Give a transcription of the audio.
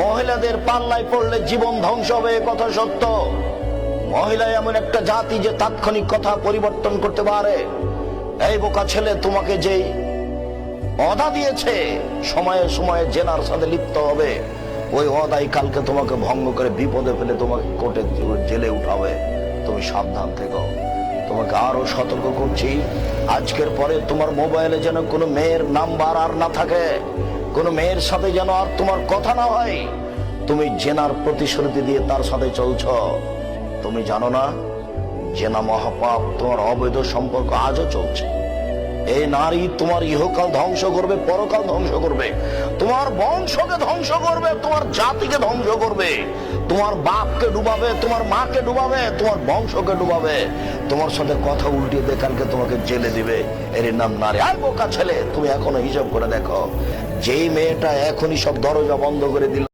মহিলাদের পাল্লায় পড়লে জীবন ধ্বংস হবে কথা সত্য। মহিলা এমন একটা জাতি যে তাৎক্ষণিক কথা পরিবর্তন করতে পারে। এই বোকা ছেলে তোমাকে যেই অদা দিয়েছে, সময়ে সময়ে জেনার সাথে লিপ্ত হবে, ওই অদাই কালকে তোমাকে ভঙ্গ করে বিপদে ফেলে তোমাকে কোর্টে জেলে উঠাবে। তুমি সাবধান থেকো। তোমাকে আরও সতর্ক করছি। আজকের পরে তোমার মোবাইলে যেন কোনো মেয়ের নাম্বার আর না থাকে। কোনো মেয়ের সাথে যেন আর তোমার কথা না হয়, তুমি জেনার প্রতিশ্রুতি দিয়ে তার সাথে চলছ। তুমি জানো না, জেনা মহাপাপ তোমার অবৈধ সম্পর্ক আজও চলছে। এই নারী তোমার ইহকাল ধ্বংস করবে, পরকাল ধ্বংস করবে। তোমার বংশকে ধ্বংস করবে, তোমার জাতিকে ধ্বংস করবে। তোমার বাপকে ডুবাবে, তোমার মাকে ডুবাবে, তোমার বংশকে ডুবাবে। তোমার সাথে কথা উল্টিয়ে দিয়ে কালকে তোমাকে জেলে দিবে। এর নাম নারী। আর বোকা ছেলে, তুমি এখনও হিসাব করে দেখো। যেই মেয়েটা এখনই সব দরজা বন্ধ করে দিল।